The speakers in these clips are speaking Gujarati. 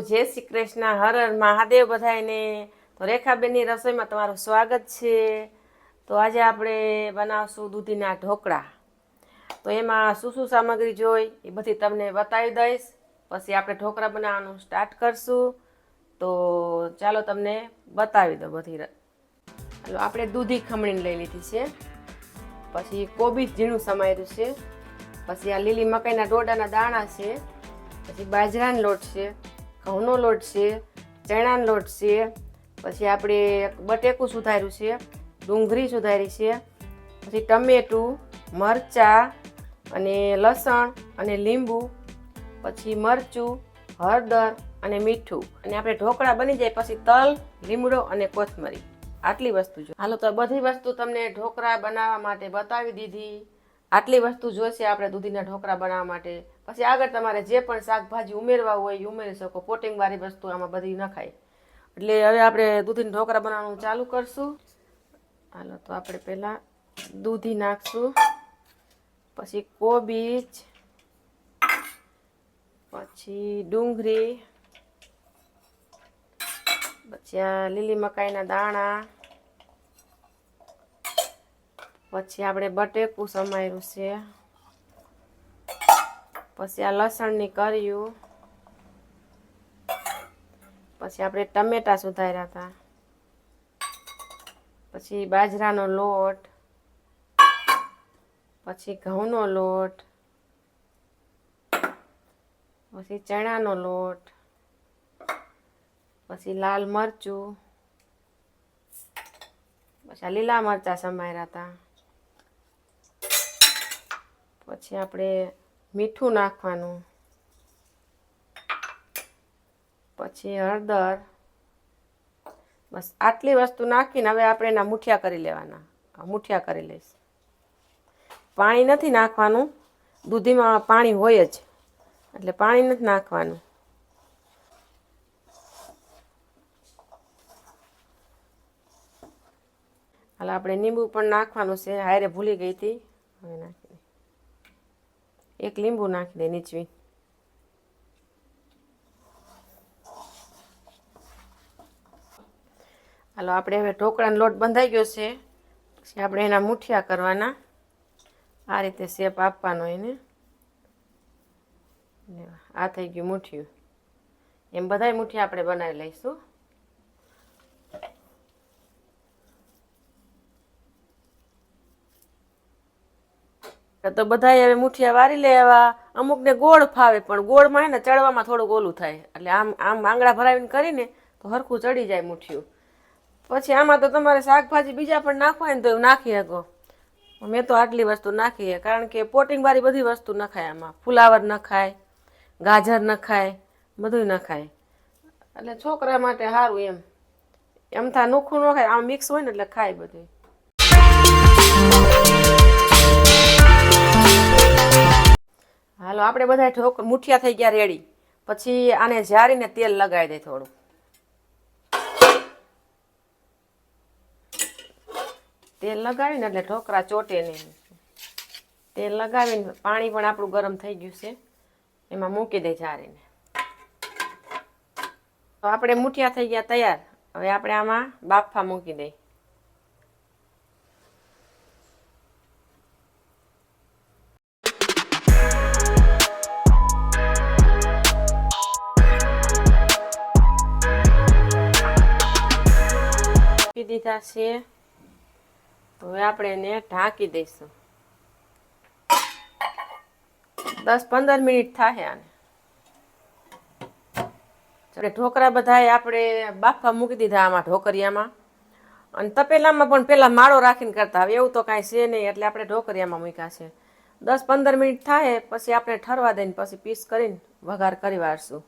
જય શ્રી કૃષ્ણ, હર હર મહાદેવ બધાયને. તો રેખાબેનની રસોઈમાં તમારું સ્વાગત છે. તો આજે આપણે બનાવશું દૂધીના ઢોકળા. તો એમાં શું શું સામગ્રી જોઈ એ બધી તમને બતાવી દઈશ. પછી આપણે ઢોકળા બનાવવાનું સ્ટાર્ટ કરશું. તો ચાલો તમને બતાવી દો બધી ચાલો આપણે દૂધી ખમણીને લઈ લીધી છે. પછી કોબીજ ઝીણું સમાયેલું છે. પછી આ લીલી મકાઈના ડોડાના દાણા છે. પછી બાજરાનો લોટ છે. ઘઉંનો લોટ છે, ચણાનો લોટ છે, પછી આપણે બટેકું સુધાર્યું છે, ડુંગળી સુધારી છે, પછી ટમેટું, મરચાં અને લસણ અને લીંબુ, પછી મરચું, હળદર અને મીઠું. અને આપણે ઢોકળા બની જાય પછી તલ, લીમડો અને કોથમરી. આટલી વસ્તુ જો. હાલો, તો બધી વસ્તુ તમને ઢોકળા બનાવવા માટે બતાવી દીધી. આટલી વસ્તુ જોઈશે આપણે દૂધીના ઢોકળા બનાવવા માટે. પછી આગળ તમારે જે પણ શાકભાજી ઉમેરવા હોય એ ઉમેરી શકો. પોટિંગવાળી વસ્તુ આમાં બધી નખાય એટલે હવે આપણે દૂધીના ઢોકળા બનાવવાનું ચાલુ કરશું. હાલો, તો આપણે પહેલાં દૂધી નાખશું. પછી કોબીજ, પછી ડુંગળી, પછી આ લીલી મકાઈના દાણા પછી આપણે બટેકું સમાર્યું છે. પછી આ લસણની કર્યું. પછી આપણે ટમેટા સુધાર્યા હતા. પછી બાજરાનો લોટ. પછી ઘઉંનો લોટ. પછી ચણાનો લોટ. પછી લાલ મરચું. પછી લીલા મરચાં સમાર્યા હતા. પછી આપણે મીઠું નાખવાનું. પછી હળદર. બસ આટલી વસ્તુ નાખીને હવે આપણે એના મુઠિયા કરી લેવાના. મૂઠિયા કરી લઈશ. પાણી નથી નાખવાનું. દૂધીમાં પાણી હોય જ. એટલે પાણી નથી નાખવાનું. હાલ આપણે લીંબુ પણ નાખવાનું છે. હારે ભૂલી ગઈ હતી. હવે નાખી એક લીંબુ નાખી દે નીચવી. હાલો, આપણે હવે ઢોકળાનો લોટ બંધાઈ ગયો છે. પછી આપણે એના મુઠિયા કરવાના. આ રીતે શેપ આપવાનો એને. આ થઈ ગયું મુઠિયું. એમ બધાય મુઠિયા આપણે બનાવી લઈશું. તો બધાય હવે મુઠિયા વારી લેવા અમુકને ગોળ ફાવે, પણ ગોળમાં હે ને ચડવામાં થોડુંક ઓલું થાય. એટલે આમ આમ આંગળા ભરાવીને કરીને તો હરખું ચડી જાય મુઠિયું. પછી આમાં તો તમારે શાકભાજી બીજા પણ નાખવા હોય ને તો એવું નાખી શકો. મેં તો આટલી વસ્તુ નાખી કારણ કે પોટિંગવાળી બધી વસ્તુ નખાય આમાં. ફુલાવર નખાય, ગાજર નખાય બધું નખાય. એટલે છોકરા માટે સારું એમ. એમ થા નોખું ન ખાય, આમ મિક્સ હોય ને એટલે ખાય બધું હાલો, આપણે બધા ઠોક મુઠિયા થઈ ગયા રેડી પછી આને ઝારીને તેલ લગાવી દે થોડું. તેલ લગાવીને, એટલે ઠોકરા ચોટે નહીં તેલ લગાવીને, પાણી પણ આપણું ગરમ થઈ ગયું છે. એમાં મૂકી દે ઝારીને. તો આપણે મુઠિયા થઈ ગયા તૈયાર. હવે આપણે આમાં બાફા મૂકી દઈ દીધા છે. હવે આપણે એને ઢાંકી દઈશું. દસ પંદર મિનિટ થાય આને. આપણે ઢોકરા બધાય આપણે બાફા મૂકી દીધા આમાં ઢોકરિયામાં. અને તપેલામાં પણ પહેલાં માળો રાખીને કરતા હવે એવું તો કાંઈ છે નહીં, એટલે આપણે ઢોકરિયામાં મૂક્યા છે. દસ પંદર મિનિટ થાય પછી આપણે ઠરવા દઈને પછી પીસ કરીને વઘાર કરી વાળશું.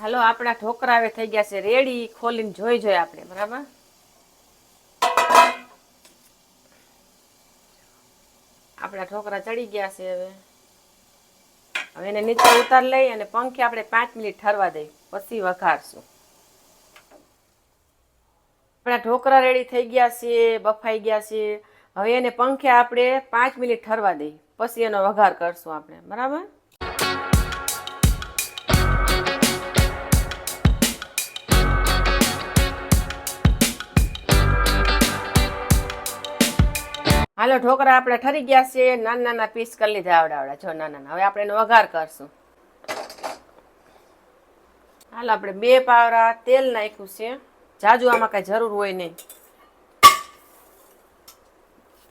હાલો, આપણા ઢોકળા હવે થઈ ગયા છે. રેડી, ખોલીને જોઈ જોઈએ આપણે, બરાબર? આપણા ઠોકરા ચડી ગયા છે હવે. હવે એને નીચે ઉતાર લઈ અને પંખે આપણે પાંચ મિનિટ ઠરવા દઈ. પછી વઘારશું. આપણા ઢોકળા રેડી થઈ ગયા છે, બફાઈ ગયા છે. હવે એને પંખે આપણે પાંચ મિનિટ ઠરવા દઈ. પછી એનો વઘાર કરશું આપણે, બરાબર? હાલો ઢોકળા આપણે ઠરી ગયા છે. નાના નાના પીસ કરી લીધા, આવડાવડા. આવડા જો નાના નાના. હવે આપણે એનો વઘાર કરશું. હાલ, આપણે બે પાવરા તેલ નાખ્યું છે. જાજુ આમાં કાંઈ જરૂર હોય નહીં.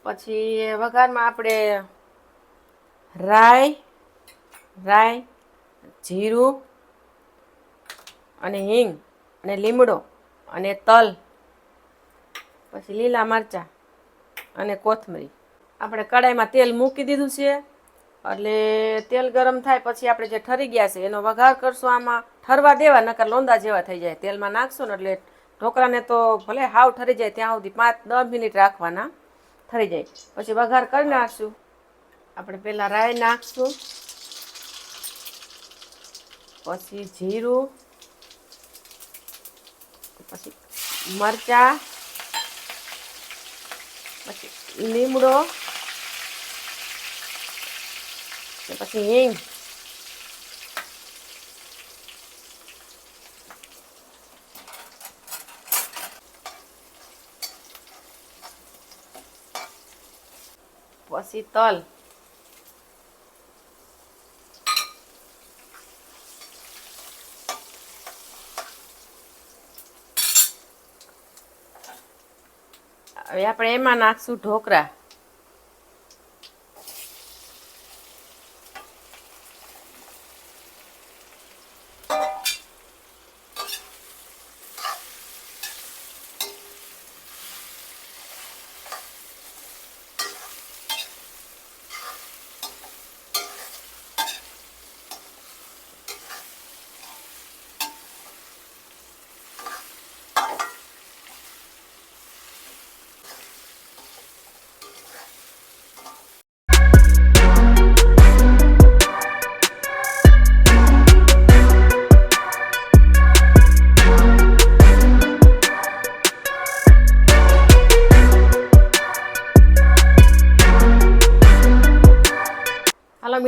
પછી વઘારમાં આપણે રાઈ રાઈ, જીરું અને હિંગ અને લીમડો અને તલ. પછી લીલા મરચાં. અને કોથમરી. આપણે કડાઈમાં તેલ મૂકી દીધું છે. એટલે તેલ ગરમ થાય પછી આપણે જે ઠરી ગયા છે, એનો વઘાર કરશું આમાં. ઠરવા દેવા, નકર લોંદા જેવા થઈ જાય. તેલમાં નાખશો ને એટલે ઢોકળાને તો ભલે હાવ ઠરી જાય, ત્યાં સુધી પાંચ દસ મિનિટ રાખવાના. ઠરી જાય. પછી વઘાર કરી નાખશું. આપણે પહેલાં રાઈ નાખશું. પછી જીરું. પછી મરચાં. પછી લીમડો ને પછી હિંગ પછી તલ હવે આપણે એમાં નાખશું ઢોકળા.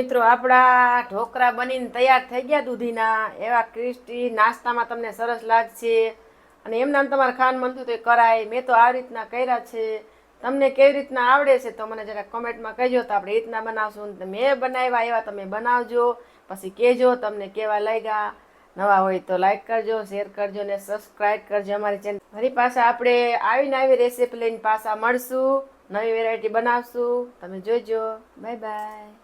મિત્રો, આપણા ઢોકળા બનીને તૈયાર થઈ ગયા દૂધીના. એવા ક્રિસ્ટી નાસ્તામાં તમને સરસ લાગશે. અને એમ નામ તમારે ખાન મનતું તો કરાય. મેં તો આ રીતના કર્યા છે. તમને કેવી રીતના આવડે છે તો મને જરા કોમેન્ટમાં કહેજો તો આપણે રીતના બનાવશું. મેં બનાવ્યા એવા તમે બનાવજો. પછી કહેજો તમને કેવા લાગ્યા. નવા હોય તો લાઈક કરજો, શેર કરજો ને સબસ્ક્રાઈબ કરજો અમારી ચેનલ. ફરી પાછા આપણે આવીને આવી રેસીપી લઈને પાછા મળશું. નવી વેરાયટી બનાવશું. તમે જોજો. Bye bye.